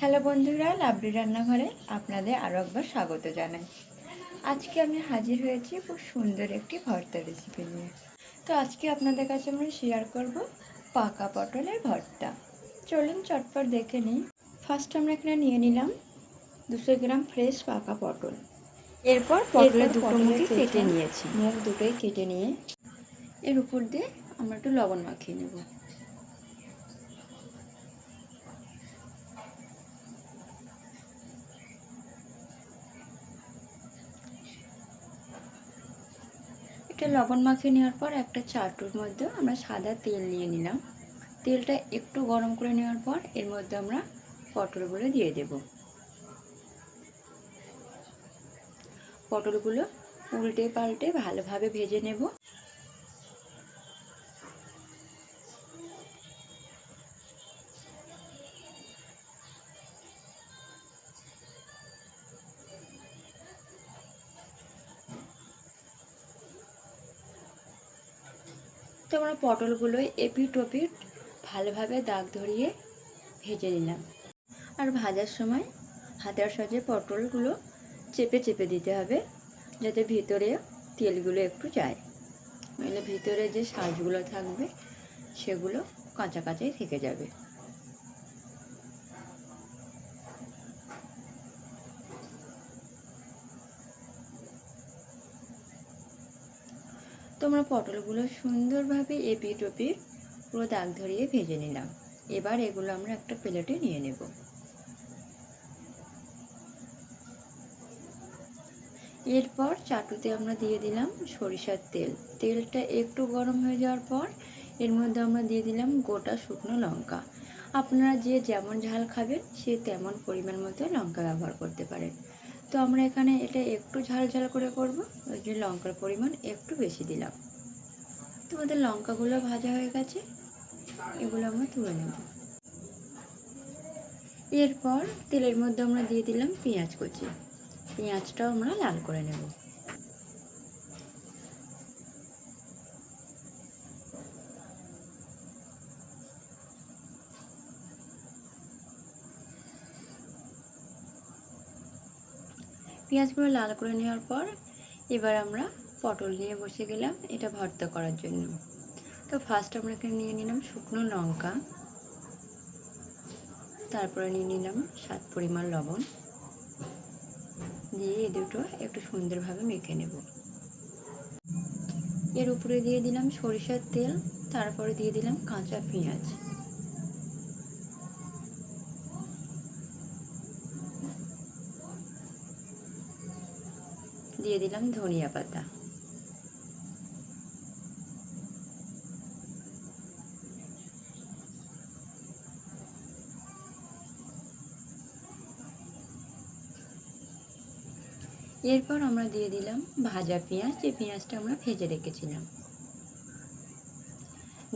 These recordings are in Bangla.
হ্যালো বন্ধুরা লাভলি রান্নাঘরে আপনাদের আরও একবার স্বাগত জানাই। আজকে আমি হাজির হয়েছি খুব সুন্দর একটি ভর্তা রেসিপি নিয়ে। তো আজকে আপনাদের কাছে আমরা শেয়ার করব পাকা পটলের ভর্তা। চলুন চটপট দেখে নিই। ফার্স্ট আমরা এখানে নিয়ে নিলাম দুশো গ্রাম ফ্রেশ পাকা পটল। এরপর পটলের দুটো মুখে কেটে নিয়েছি। মুখ দুটোই কেটে নিয়ে এর উপর দিয়ে আমরা একটু লবণ মাখিয়ে নেব। এটা লবণ মাখিয়ে নেওয়ার পর একটা চাটুর মধ্যে আমরা সাদা তেল নিয়ে নিলাম। তেলটা একটু গরম করে নেওয়ার পর এর মধ্যে আমরা পটলগুলো দিয়ে দেব। পটলগুলো উল্টে পাল্টে ভালোভাবে ভেজে নেব। আমরা পটলগুলো এপিট ওপিট ভালোভাবে দাগ ধরিয়ে ভেজে নিলাম। আর ভাজার সময় হাতের সাজে পটলগুলো চেপে চেপে দিতে হবে, যাতে ভিতরে তেলগুলো একটু যায়। নইলে ভিতরে যে সাজগুলো থাকবে, সেগুলো কাঁচা কাঁচাই থেকে যাবে। তোমরা পটলগুলো সুন্দরভাবে এপিট ওপিট পুরো দাগ ধরিয়ে ভেজে নিলাম। এবার এগুলো আমরা একটা প্লেটে নিয়ে নেব। এরপর চাটুতে আমরা দিয়ে দিলাম সরিষার তেল। তেলটা একটু গরম হয়ে যাওয়ার পর এর মধ্যে আমরা দিয়ে দিলাম গোটা শুকনো লঙ্কা। আপনারা যে যেমন ঝাল খাবেন সে তেমন পরিমাণ মতো লঙ্কা ব্যবহার করতে পারেন। তো আমরা এখানে এটা একটু ঝাল ঝাল করে করব, ওই জন্য লঙ্কার পরিমাণ একটু বেশি দিলাম। তোমাদের লঙ্কাগুলো ভাজা হয়ে গেছে, এগুলো আমরা তুলে নেব। এরপর তেলের মধ্যে আমরা দিয়ে দিলাম পেঁয়াজ কুচি। পেঁয়াজটাও আমরা লাল করে নেব। পেঁয়াজগুলো লাল করে নেওয়ার পর এবার আমরা পটল নিয়ে বসে গেলাম এটা ভর্তা করার জন্য। তো ফার্স্ট আমরা নিয়ে নিলাম শুকনো লঙ্কা। তারপরে নিয়ে নিলাম সাত পরিমাণ লবণ। দিয়ে এ দুটো একটু সুন্দরভাবে মেখে নেব। এর উপরে দিয়ে দিলাম সরিষার তেল, তারপরে দিয়ে দিলাম কাঁচা পেঁয়াজ। দিয়ে দিলাম ধনিয়া পাতা। এরপর আমরা দিয়ে দিলাম ভাজা পেঁয়াজ, যে পেঁয়াজটা আমরা ভেজে রেখেছিলাম।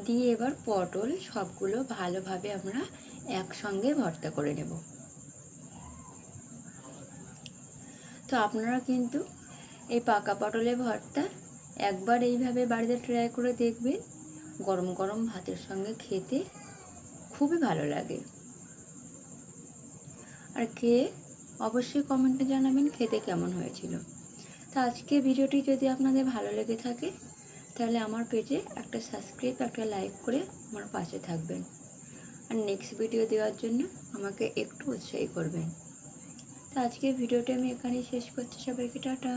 দিয়ে এবার পটল সবগুলো ভালোভাবে আমরা একসঙ্গে ভর্তা করে নেব। তো আপনারা কিন্তু এই পাকা পটলের ভর্তা একবার এইভাবে বাড়িতে ট্রাই করে দেখবেন। গরম গরম ভাতের সঙ্গে খেতে খুবই ভালো লাগে। আর খেয়ে অবশ্যই কমেন্টে জানাবেন খেতে কেমন হয়েছিল। তো আজকে ভিডিওটি যদি আপনাদের ভালো লেগে থাকে, তাহলে আমার পেজে একটা সাবস্ক্রাইব একটা লাইক করে আমার পাশে থাকবেন। আর নেক্সট ভিডিও দেওয়ার জন্য আমাকে একটু উৎসাহী করবেন। তো আজকের ভিডিওটি আমি এখানেই শেষ করছি। সবাইকে টাটা।